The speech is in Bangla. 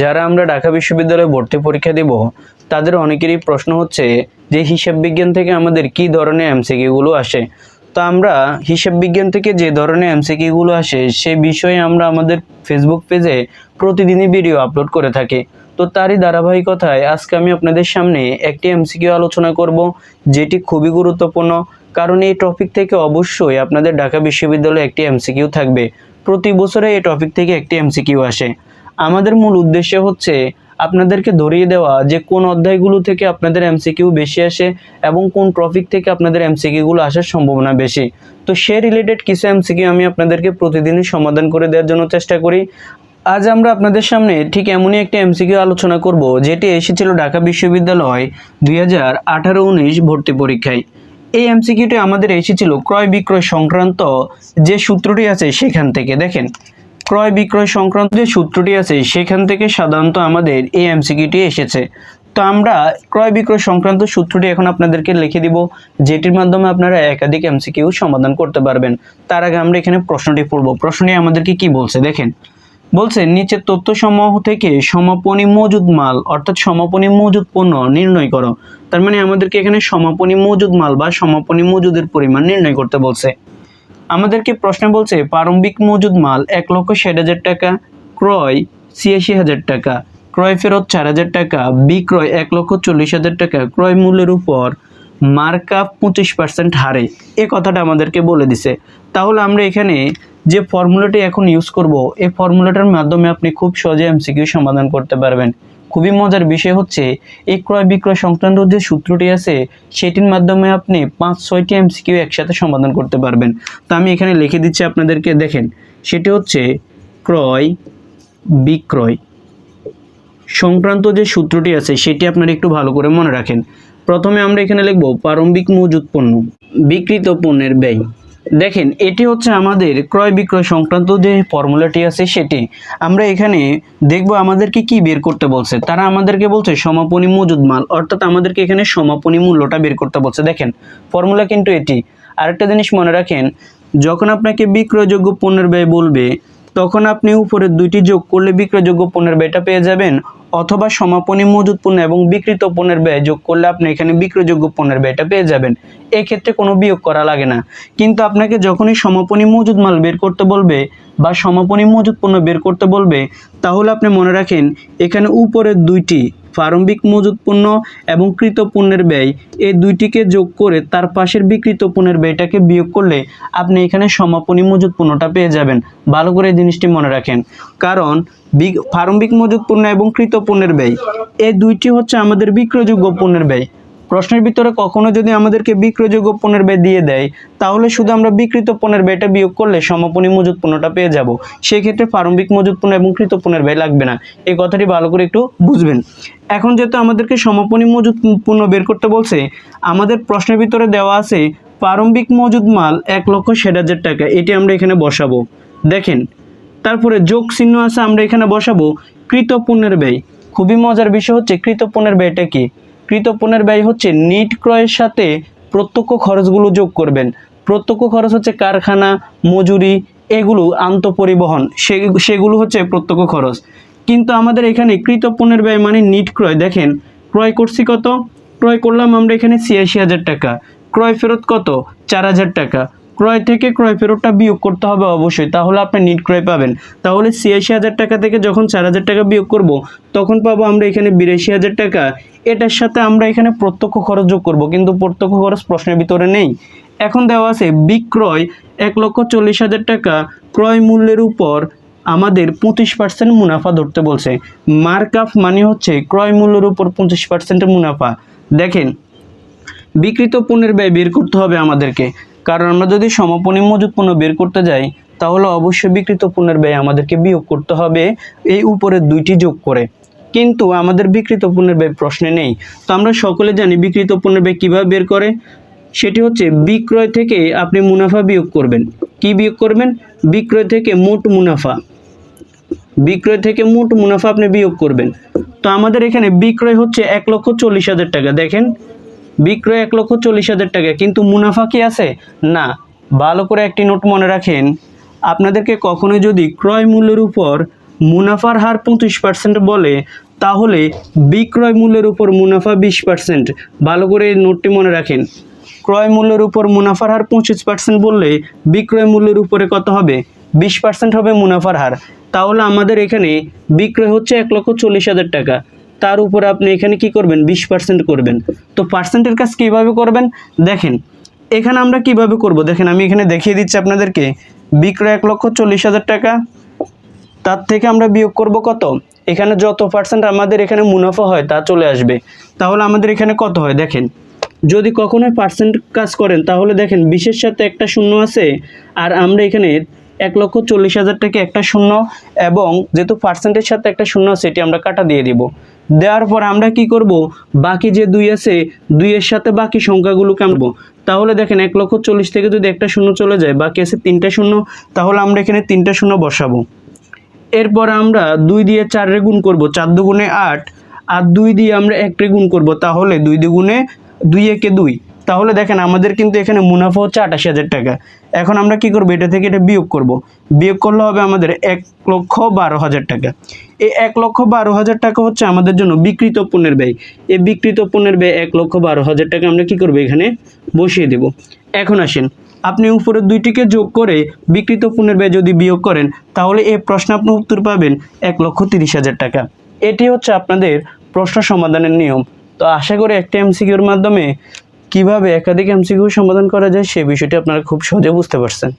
যারা আমরা ঢাকা বিশ্ববিদ্যালয়ে ভর্তি পরীক্ষা দেব, তাদের অনেকেরই প্রশ্ন হচ্ছে যে হিসাব বিজ্ঞান থেকে আমাদের কি ধরনের এমসিকিউগুলো আসে? তো আমরা হিসাব বিজ্ঞান থেকে যে ধরনের এমসিকিউগুলো আসে, সে বিষয়ে আমরা আমাদের ফেসবুক পেজে প্রতিদিনই ভিডিও আপলোড করে থাকি। তো তারই ধারাবাহিকতায় আজকে আমি আপনাদের সামনে একটি এমসিকিউ আলোচনা করব, যেটি খুবই গুরুত্বপূর্ণ, কারণ এই টপিক থেকে অবশ্যই আপনাদের ঢাকা বিশ্ববিদ্যালয়ে একটি এমসিকিউ থাকবে। প্রতি বছরে এই টপিক থেকে একটি এমসিকিউ আসে। আমাদের মূল উদ্দেশ্য হচ্ছে আপনাদেরকে ধরিয়ে দেওয়া যে কোন অধ্যায়গুলো থেকে আপনাদের এমসিকিউ বেশি আসে এবং কোন টপিক থেকে আপনাদের এমসিকিউগুলো আসার সম্ভাবনা বেশি। তো সে রিলেটেড কিছু এমসিকিউ আমি আপনাদেরকে প্রতিদিনই সমাধান করে দেওয়ার জন্য চেষ্টা করি। আজ আমরা আপনাদের সামনে ঠিক এমনই একটি এমসিকিউ আলোচনা করব, যেটি এসেছিল ঢাকা বিশ্ববিদ্যালয় দুই হাজার আঠারো উনিশ ভর্তি পরীক্ষায়। এই এমসিকিউটি আমাদের এসেছিল ক্রয় বিক্রয় সংক্রান্ত যে সূত্রটি আছে সেখান থেকে। দেখেন ক্রয় বিক্রয় সংক্রান্ত যে সূত্রটি আছে, সেখান থেকে সাধারণত আমাদের এই এমসিকিউটি এসেছে। তো আমরা ক্রয় বিক্রয় সংক্রান্ত সূত্রটি এখন আপনাদেরকে লিখে দিব, যেটির মাধ্যমে আপনারা একাধিক এমসিকিউ সমাধান করতে পারবেন। তার আগে আমরা এখানে প্রশ্নটি পড়ব। প্রশ্নটি আমাদেরকে কি বলছে? দেখেন, বলছে, নিচের তথ্য সমূহ থেকে সমাপনী মজুদ মাল, অর্থাৎ সমাপনী মজুদ পণ্য নির্ণয় করো। তার মানে আমাদেরকে এখানে সমাপনী মজুদ মাল বা সমাপনী মজুদের পরিমাণ নির্ণয় করতে বলছে। আমাদেরকে প্রশ্ন বলছে, প্রারম্ভিক মজুদ মাল এক লক্ষ ষাট হাজার টাকা, ক্রয় ছিয়াশি হাজার টাকা, ক্রয় ফেরত চার হাজার টাকা, বিক্রয় এক লক্ষ চল্লিশ হাজার টাকা, ক্রয় মূল্যের উপর মার্কআপ পঁচিশ পার্সেন্ট হারে। এ কথাটা আমাদেরকে বলে দিছে। তাহলে আমরা এখানে যে ফর্মুলাটি এখন ইউজ করব, এই ফর্মুলাটার মাধ্যমে আপনি খুব সহজে এমসিকিউ সমাধান করতে পারবেন। খুবই মজার বিষয় হচ্ছে, এই ক্রয় বিক্রয় সংক্রান্ত যে সূত্রটি আছে, সেটির মাধ্যমে আপনি পাঁচ, ছয়টি এমসিকিউ একসাথে সমাধান করতে পারবেন। তো আমি এখানে লিখে দিচ্ছি আপনাদেরকে, দেখেন, সেটি হচ্ছে ক্রয় বিক্রয় সংক্রান্ত যে সূত্রটি আছে, সেটি আপনারা একটু ভালো করে মনে রাখেন। প্রথমে আমরা এখানে লিখব প্রারম্ভিক মজুত পণ্য, বিক্রিত পণ্যের ব্যয়। দেখেন, এটি হচ্ছে আমাদের ক্রয় বিক্রয় সংক্রান্ত যে ফর্মুলাটি আছে সেটি। আমরা এখানে দেখব আমাদেরকে কি বের করতে বলছে। তারা আমাদেরকে বলছে সমাপনী মজুদ মাল, অর্থাৎ আমাদেরকে এখানে সমাপনী মূল্যটা বের করতে বলছে। দেখেন ফর্মুলা কিন্তু এটি। আরেকটা জিনিস মনে রাখেন, যখন আপনাকে বিক্রয়যোগ্য পণ্যের ব্যয় বলবে, তখন আপনি উপরের দুইটি যোগ করলে বিক্রয়যোগ্য পণ্যের ব্যয়টা পেয়ে যাবেন। অথবা সমাপনী মজুত পণ্য এবং বিক্রিত পণ্যের ব্যয় যোগ করলে আপনি এখানে বিক্রয়যোগ্য পণ্যের ব্যয়টা পেয়ে যাবেন। এক্ষেত্রে কোনো বিয়োগ করা লাগে না। কিন্তু আপনাকে যখনই সমাপনী মজুদ মাল বের করতে বলবে বা সমাপনী মজুদ পণ্য বের করতে বলবে, তাহলে আপনি মনে রাখেন, এখানে উপরের দুইটি প্রারম্ভিক মজুদ পণ্য এবং কৃত পণ্যের ব্যয়। এই দুইটিকে যোগ করে তার পাশের বিকৃত পণ্যের ব্যয়টাকে বিয়োগ করলে আপনি এখানে সমাপনী মজুত পণ্যটা পেয়ে যাবেন। ভালো করে এই জিনিসটি মনে রাখেন। কারণ প্রারম্ভিক মজুদ পণ্য এবং কৃত পণ্যের ব্যয়, এই দুইটি হচ্ছে আমাদের বিক্রয়যোগ্য পণ্যের ব্যয়। প্রশ্নের ভিতরে কখনো যদি আমাদেরকে বিক্রয়যোগ্য পণ্যের ব্যয় দিয়ে দেয়, তাহলে শুধু আমরা বিকৃত পণ্যের ব্যয়টা বিয়োগ করলে সমাপনী মজুদ পণ্যটা পেয়ে যাব। সেই ক্ষেত্রে প্রারম্ভিক মজুদ পণ্য এবং কৃত পণ্যের ব্যয় লাগবে না। এই কথাটি ভালো করে একটু বুঝবেন। এখন যেহেতু আমাদেরকে সমাপনী মজুদ পণ্য বের করতে বলছে, আমাদের প্রশ্নের ভিতরে দেওয়া আছে, প্রারম্ভিক মজুদ মাল এক লক্ষ ষাট হাজার টাকা, এটি আমরা এখানে বসাবো। দেখেন, তারপরে যোগ চিহ্ন আছে, আমরা এখানে বসাবো, কৃত পণ্যের ব্যয়। খুবই মজার বিষয় হচ্ছে, কৃত পণ্যের ব্যয়টা কি? কৃত পণ্যের ব্যয় হচ্ছে নিট ক্রয়ের সাথে প্রত্যক্ষ খরচগুলো যোগ করবেন। প্রত্যক্ষ খরচ হচ্ছে কারখানা, মজুরি, এগুলো আন্তঃপরিবহন সেগুলো হচ্ছে প্রত্যক্ষ খরচ। কিন্তু আমাদের এখানে কৃত পণ্যের ব্যয় মানে নিট ক্রয়। দেখেন, ক্রয় করছি কত? ক্রয় করলাম আমরা এখানে ছিয়াশি হাজার টাকা। ক্রয় ফেরত কত? চার হাজার টাকা। ক্রয় থেকে ক্রয় ফেরতটা বিয়োগ করতে হবে অবশ্যই, তাহলে আপনি নিট ক্রয় পাবেন। তাহলে ছিয়াশি হাজার টাকা থেকে যখন চার হাজার টাকা বিয়োগ করব, তখন পাবো আমরা এখানে বিরাশি হাজার টাকা। এটার সাথে আমরা এখানে প্রত্যক্ষ খরচ যোগ করব, কিন্তু প্রত্যক্ষ খরচ প্রশ্নের ভিতরে নেই। এখন দেওয়া আছে, বিক্রয় এক লক্ষ চল্লিশ হাজার টাকা, ক্রয় মূল্যের উপর আমাদের পঁচিশ পার্সেন্ট মুনাফা ধরতে বলছে। মার্ক আপ মানে হচ্ছে ক্রয় মূল্যের উপর পঁচিশ পার্সেন্টের মুনাফা। দেখেন বিকৃত পণ্যের ব্যয় বের করতে হবে আমাদেরকে। কারণ আমরা যদি সমাপনী মজুত পণ্য বের করতে যাই, তাহলে অবশ্যই বিকৃত পণ্যের ব্যয় আমাদেরকে বিয়োগ করতে হবে, এই উপরের দুইটি যোগ করে। কিন্তু আমাদের বিকৃত পণ্যের ব্যয় প্রশ্নে নেই। তো আমরা সকলে জানি বিকৃত পণ্যের ব্যয় কীভাবে বের করে? সেটি হচ্ছে বিক্রয় থেকে আপনি মুনাফা বিয়োগ করবেন। কি বিয়োগ করবেন? বিক্রয় থেকে মোট মুনাফা। বিক্রয় থেকে মোট মুনাফা আপনি বিয়োগ করবেন। তো আমাদের এখানে বিক্রয় হচ্ছে এক লক্ষ চল্লিশ হাজার টাকা। দেখেন বিক্রয় এক লক্ষ চল্লিশ হাজার টাকা। কিন্তু মুনাফা কি আছে? না। ভালো করে একটি নোট মনে রাখেন। আপনাদেরকে কখনোই যদি ক্রয় মূল্যের উপর মুনাফার হার পঁচিশ পার্সেন্ট বলে, তাহলে বিক্রয় মূল্যের উপর মুনাফা বিশ পার্সেন্ট ভালো করে নোটটি মনে রাখেন। ক্রয় মূল্যের উপর মুনাফার হার পঁচিশ পার্সেন্ট বললে বিক্রয় মূল্যের উপরে কত হবে? বিশ পার্সেন্ট হবে মুনাফার হার। তাহলে আমাদের এখানে বিক্রয় হচ্ছে এক লক্ষ চল্লিশ হাজার টাকা। তার উপরে আপনি এখানে কি করবেন? বিশ পার্সেন্ট করবেন। তো পার্সেন্টের কাজ কীভাবে করবেন? দেখেন, এখানে আমরা কীভাবে করব? দেখেন, আমি এখানে দেখিয়ে দিচ্ছি আপনাদেরকে। বিক্রয় এক লক্ষ চল্লিশ হাজার টাকা। তার থেকে আমরা বিয়োগ করব কত? এখানে যত পার্সেন্ট আমাদের এখানে মুনাফা হয়, তা চলে আসবে। তাহলে আমাদের এখানে কত হয়? দেখেন, যদি কখনোই পার্সেন্ট কাজ করেন, তাহলে দেখেন, বিশের সাথে একটা শূন্য আছে, আর আমরা এখানে এক লক্ষ চল্লিশ হাজার টাকা একটা শূন্য এবং যেহেতু পার্সেন্টের সাথে একটা শূন্য এটি আমরা কাটা দিয়ে দিব। দেওয়ার পর আমরা কি করব? বাকি যে দুই আছে, দুইয়ের সাথে বাকি সংখ্যাগুলোকে আনব তাহলে দেখেন এক লক্ষ চল্লিশ থেকে যদি একটা শূন্য চলে যায়, বাকি আছে তিনটা শূন্য, তাহলে আমরা এখানে তিনটা শূন্য বসাবো। এরপর আমরা দুই দিয়ে চারে গুণ করব, চার দুগুণে আট, আর দুই দিয়ে আমরা একটে গুণ করব, তাহলে দুই দুগুণে দুই একে দুই। তাহলে দেখেন আমাদের কিন্তু এখানে মুনাফা হচ্ছে আটাশি হাজার টাকা। এখন আমরা কি করব? এটা থেকে এটা বিয়োগ করব। বিয়োগ করলে হবে আমাদের এক লক্ষ বারো হাজার টাকা। এই এক লক্ষ বারো হাজার টাকা হচ্ছে আমাদের জন্য বিকৃত পণ্যের ব্যয়। এই বিকৃত পণ্যের ব্যয় এক লক্ষ বারো হাজার টাকা আমরা কি করব? এখানে বসিয়ে দেব। এখন আসেন, আপনি উপরের দুইটিকে যোগ করে বিকৃত পণ্যের ব্যয় যদি বিয়োগ করেন, তাহলে এই প্রশ্ন আপনি উত্তর পাবেন এক লক্ষ তিরিশ হাজার টাকা। এটি হচ্ছে আপনাদের প্রশ্ন সমাধানের নিয়ম। তো আশা করি একটা এমসিকিউর মাধ্যমে কীভাবে একাধিক এমসিকিউ সমাধান করা যায় সে বিষয়টি আপনারা খুব সহজে বুঝতে পারছেন।